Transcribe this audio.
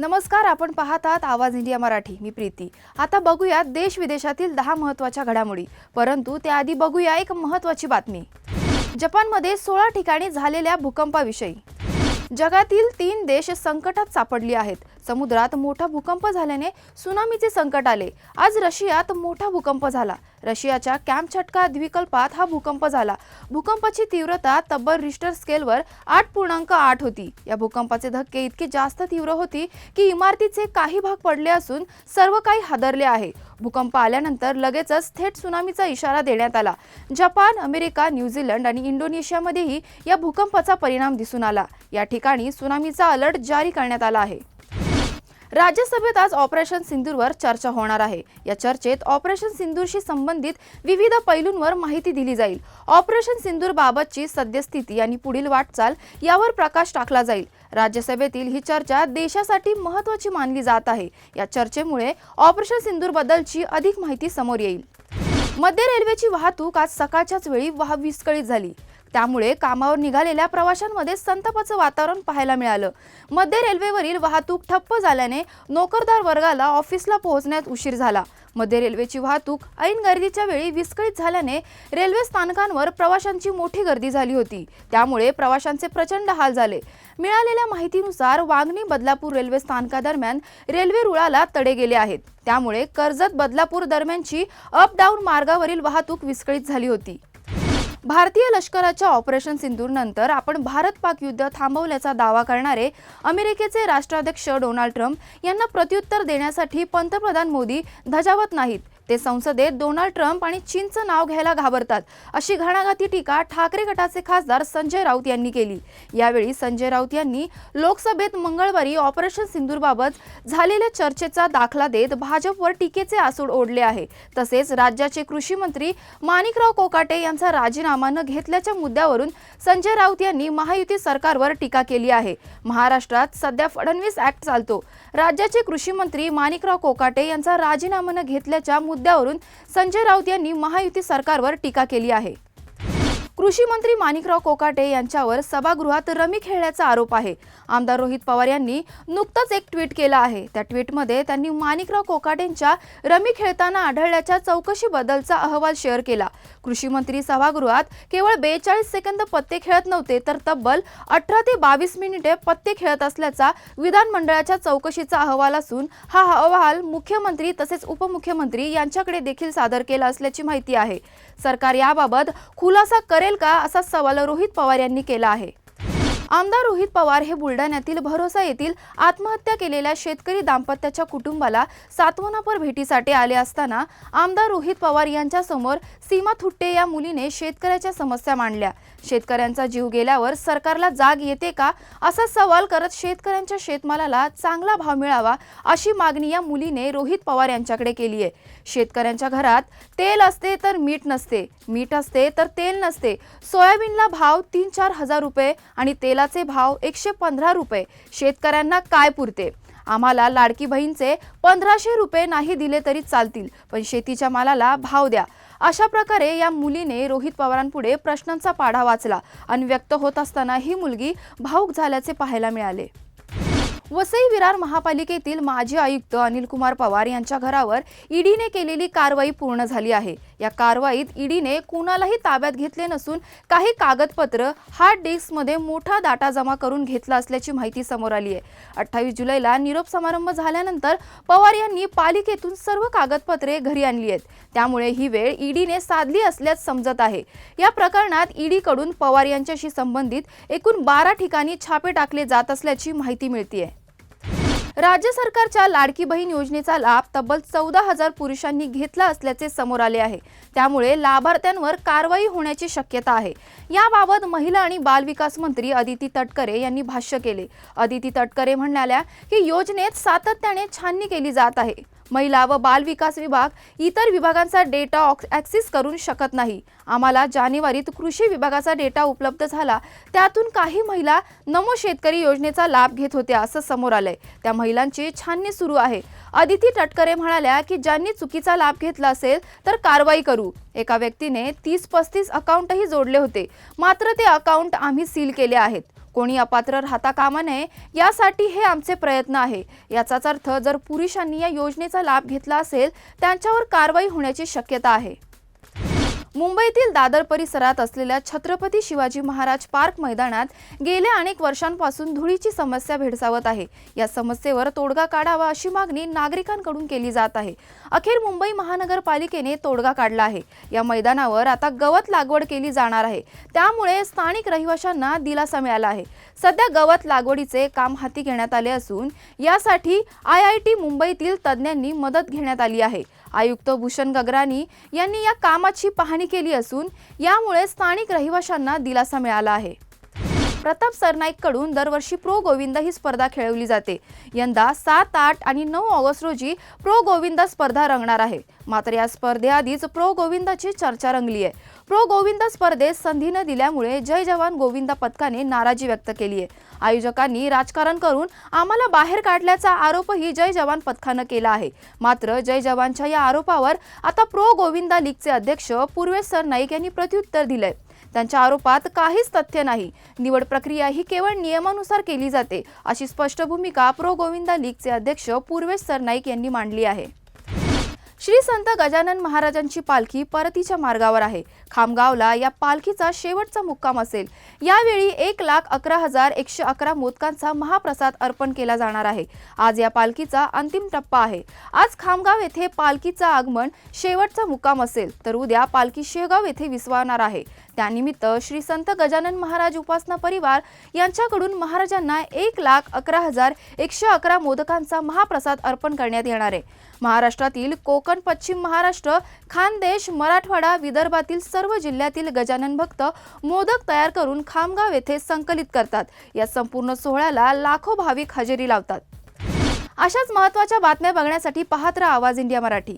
नमस्कार आपण पाहतात आवाज इंडिया मराठी. मी प्रीती. आता बघूया देश विदेशातील दहा महत्त्वाच्या घडामोडी. परंतु त्याआधी बघूया एक महत्त्वाची बातमी. जपानमध्ये सोळा ठिकाणी झालेल्या भूकंपाविषयी. जगातील तीन देश संकटात सापडली आहेत. समुद्रात मोठा भूकंप झाल्याने सुनामीचे संकट आले. आज रशियात मोठा भूकंप झाला. रशियाच्या कॅम्पछटका द्विकल्पात हा भूकंप झाला. भूकंपाची तीव्रता तब्बल रिश्टर स्केलवर आठ पूर्णांक आठ होती. या भूकंपाचे धक्के इतके जास्त तीव्र होती की इमारतीचे काही भाग पडले असून सर्व काही हादरले आहे. भूकंप आल्यानंतर लगेचच थेट सुनामीचा इशारा देण्यात आला. जपान अमेरिका न्यूझीलंड आणि इंडोनेशियामध्येही या भूकंपाचा परिणाम दिसून आला. या ठिकाणी सुनामीचा अलर्ट जारी करण्यात आला आहे. राज्यसभेत आज ऑपरेशन सिंदूरवर चर्चा होणार आहे. या चर्चेत ऑपरेशन सिंदूरशी संबंधित विविध पैलूंवर माहिती दिली जाईल. ऑपरेशन सिंदूर बाबतची सद्यस्थिती आणि पुढील वाटचाल यावर प्रकाश टाकला जाईल. राज्यसभेतील ही चर्चा देशासाठी महत्त्वाची मानली जात आहे. या चर्चेमुळे ऑपरेशन सिंदूर बद्दलची अधिक माहिती समोर येईल. मध्य रेल्वेची वाहतूक आज सकाळच्याच वेळी वाह विस्कळीत झाली. त्यामुळे कामावर निघालेल्या प्रवाशांमध्ये संतापाचं वातावरण पाहायला मिळालं. मध्य रेल्वेवरील वाहतूक ठप्प झाल्याने नोकरदार वर्गाला ऑफिसला पोहोचण्यात उशीर झाला. मध्य रेल्वेची वाहतूक ऐन गर्दीच्या वेळी विस्कळीत झाल्याने रेल्वे स्थानकांवर प्रवाशांची मोठी गर्दी झाली होती. त्यामुळे प्रवाशांचे प्रचंड हाल झाले. मिळालेल्या माहितीनुसार वांगणी बदलापूर रेल्वे स्थानकादरम्यान रेल्वे रुळाला तडे गेले आहेत. त्यामुळे कर्जत बदलापूर दरम्यानची अप डाऊन मार्गावरील वाहतूक विस्कळीत झाली होती. भारतीय लष्कराच्या ऑपरेशन सिंदूरनंतर आपण भारत पाक युद्ध थांबवल्याचा दावा करणारे अमेरिकेचे राष्ट्राध्यक्ष डोनाल्ड ट्रम्प यांना प्रत्युत्तर देण्यासाठी पंतप्रधान मोदी धजावत नाहीत. ते संसदेत डोनाल्ड ट्रम्प आणि चीनचं नाव घ्यायला घाबरतात. अशी घणाघाती टीका ठाकरे गटाचे खासदार संजय राऊत यांनी केली. यावेळी संजय राऊत यांनी लोकसभेत मंगळवारी ऑपरेशन सिंदूरबाबत झालेल्या चर्चेचा दाखला देत भाजपवर टीकेचे आसूड ओढले आहे. तसेच राज्याचे कृषी मंत्री माणिकराव कोकाटे यांचा राजीनामा न घेतल्याच्या मुद्द्यावरून संजय राऊत यांनी महायुती सरकारवर टीका केली आहे. महाराष्ट्रात सध्या फडणवीस ऍक्ट चालतो. राज्याचे कृषी मंत्री माणिकराव कोकाटे यांचा राजीनामा न घेतल्याच्या मुद्द्यावरून संजय राऊत यांनी महायुती सरकारवर टीका केली आहे. कृषी मंत्री माणिकराव कोकाटे यांच्यावर सभागृहात रमी खेळण्याचा आरोप आहे. आमदार रोहित पवार यांनी नुकतंच एक ट्विट केलं आहे. त्या ट्विटमध्ये त्यांनी माणिकराव कोकाटेंच्या रमी खेळताना आढळल्याच्या चौकशीबद्दलचा अहवाल शेअर केला. कृषी मंत्री सभागृहात केवळ बेचाळीस सेकंद पत्ते खेळत नव्हते तर तब्बल अठरा ते बावीस मिनिटे पत्ते खेळत असल्याचा विधानमंडळाच्या चौकशीचा अहवाल असून हा अहवाल मुख्यमंत्री तसेच उपमुख्यमंत्री यांच्याकडे देखील सादर केला असल्याची माहिती आहे. सरकार याबाबत खुलासा करेल का असा सवाल रोहित पवार यांनी केला आहे? आमदार रोहित पवार हे बुलढाण्यातील भरोसा येथील आत्महत्या केलेल्या शेतकरी दाम्पत्याच्या कुटुंबाला सातवनापर भेटीसाठी आले असताना आमदार रोहित पवार यांच्यासमोर सीमा थुट्टे या मुलीने शेतकऱ्याच्या समस्या मांडल्या. शेतकऱ्यांचा जीव गेल्यावर सरकारला जाग येते का? असा सवाल करत शेतकऱ्यांच्या शेतमालाला चांगला भाव मिळावा अशी मागणी या मुलीने रोहित पवार यांच्याकडे केली आहे. शेतकऱ्यांच्या घरात तेल असते तर मीठ नसते. मीठ असते तर तेल नसते. सोयाबीनला भाव तीन चार हजार रुपये आणि तेल तेलाचे भाव एकशे पंधरा रुपये. शेतकऱ्यांना काय पुरते? आम्हाला लाडकी बहीणचे पंधराशे रुपये नाही दिले तरी चालतील पण शेतीच्या मालाला भाव द्या. अशा प्रकारे या मुलीने रोहित पवारांपुढे प्रश्नांचा पाढा वाचला आणि व्यक्त होत असताना ही मुलगी भाऊक झाल्याचे पाहायला मिळाले. वसई विरार महापालिकेतील माजी आयुक्त अनिल कुमार पवार यांच्या घरावर ईडीने केलेली कारवाई पूर्ण झाली आहे. या कारवाईत ईडीने कुणालाही ताब्यात घेतले नसून काही कागदपत्र हार्ड डिस्कमध्ये मोठा डाटा जमा करून घेतला असल्याची माहिती समोर आली आहे. अठ्ठावीस जुलैला निरोप समारंभ झाल्यानंतर पवार यांनी पालिकेतून सर्व कागदपत्रे घरी आणली आहेत. त्यामुळे ही वेळ ईडीने साधली असल्यास समजत आहे. या प्रकरणात ईडीकडून पवार यांच्याशी संबंधित एकूण बारा ठिकाणी छापे टाकले जात असल्याची माहिती मिळते राज्य सरकारच्या लाडकी बहीण योजनेचा लाभ तब्बल चौदा हजार पुरुषांनी घेतला असल्याचे समोर आले आहे. त्यामुळे लाभार्थ्यांवर कारवाई होण्याची शक्यता आहे. याबाबत महिला आणि बालविकास मंत्री अदिती तटकरे यांनी भाष्य केले. अदिती तटकरे म्हणाल्या की योजनेत सातत्याने छाननी केली जात आहे. महिला व बाल विकास विभाग इतर विभागांचा डेटा ॲक्सेस करू शकत नाही. आम्हाला जानेवारीत कृषी विभागाचा डेटा उपलब्ध झाला. त्यातून काही महिला नमो शेतकरी योजनेचा लाभ घेत होत्या असं समोर आलंय. त्या महिलांची छाननी सुरू आहे. अदिती टटकरे म्हणाल्या की ज्यांनी चुकीचा लाभ घेतला असेल तर कारवाई करू. एका व्यक्तीने तीस पस्तीस अकाउंटही जोडले होते. मात्र ते अकाउंट आम्ही सील केले आहेत. कोणी अपात्र राहता कामा नये यासाठी हे आमचे प्रयत्न आहे. याचाच अर्थ जर पुरुषांनी या योजनेचा लाभ घेतला असेल त्यांच्यावर कारवाई होण्याची शक्यता आहे. मुंबईतील दादर परिसरात असलेल्या छत्रपती शिवाजी महाराज पार्क मैदानात गेल्या अनेक वर्षांपासून धुळीची समस्या भेडसावत आहे. या समस्येवर तोडगा काढावा अशी मागणी नागरिकांकडून केली जात आहे. अखेर मुंबई महानगरपालिकेने तोडगा काढला आहे. या मैदानावर आता गवत लागवड केली जाणार आहे. त्यामुळे स्थानिक रहिवाशांना दिलासा मिळाला आहे. सध्या गवत लागवडीचे काम हाती घेण्यात आले असून यासाठी आय आय टी मुंबईतील तज्ज्ञांनी मदत घेण्यात आली आहे. आयुक्त भूषण गगरानी यांनी या कामाची पाहणी केली असून यामुळे स्थानिक रहिवाशांना दिलासा मिळाला आहे. प्रताप सरनाईककडून दरवर्षी प्रो गोविंद ही स्पर्धा खेळवली जाते. यंदा सात आठ आणि नऊ ऑगस्ट रोजी प्रो गोविंद स्पर्धा रंगणार आहे. मात्र या स्पर्धेआधीच प्रो गोविंदाची चर्चा रंगली आहे प्रो गोविंद स्पर्धेत संधी न दिल्यामुळे जय जवान गोविंदा पथकाने नाराजी व्यक्त केली आहे आयोजकांनी राजकारण करून आम्हाला बाहेर काढल्याचा आरोपही जय जवान पथकानं केला आहे. मात्र जय जवानच्या या आरोपावर आता प्रो गोविंदा लीगचे अध्यक्ष पूर्वेश सरनाईक यांनी प्रत्युत्तर दिलंय. त्यांच्या आरोपात काहीच तथ्य नाही. निवड प्रक्रिया ही केवळ नियमानुसार केली जाते अशी स्पष्ट भूमिका प्रो गोविंदा लीगचे अध्यक्ष पूर्वेश सरनाईक यांनी मांडली आहे. श्री संत गजानन महाराजांची पालखी परतीच्या मार्गावर आहे. खामगावला या पालखीचा शेवटचा मुक्काम असेल. यावेळी एक लाख अकरा हजार एकशे अकरा मोदकांचा महाप्रसाद अर्पण केला जाणार आहे. आज या पालखीचा अंतिम टप्पा आहे. आज खामगाव येथे पालखीचा आगमन शेवटचा मुक्काम असेल तर उद्या पालखी शेगाव येथे विसवणार आहे. त्यानिमित्त श्री संत गजानन महाराज उपासना परिवार यांच्याकडून महाराजांना एक लाख अकरा हजार एकशे अकरा मोदकांचा महाप्रसाद अर्पण करण्यात येणार आहे. महाराष्ट्रातील कोकण पश्चिम महाराष्ट्र खानदेश मराठवाडा विदर्भातील सर्व जिल्ह्यातील गजानन भक्त मोदक तयार करून खामगाव येथे संकलित करतात. या संपूर्ण सोहळ्याला लाखो भाविक हजेरी लावतात. अशाच महत्त्वाच्या बातम्या बघण्यासाठी पाहत आवाज इंडिया मराठी.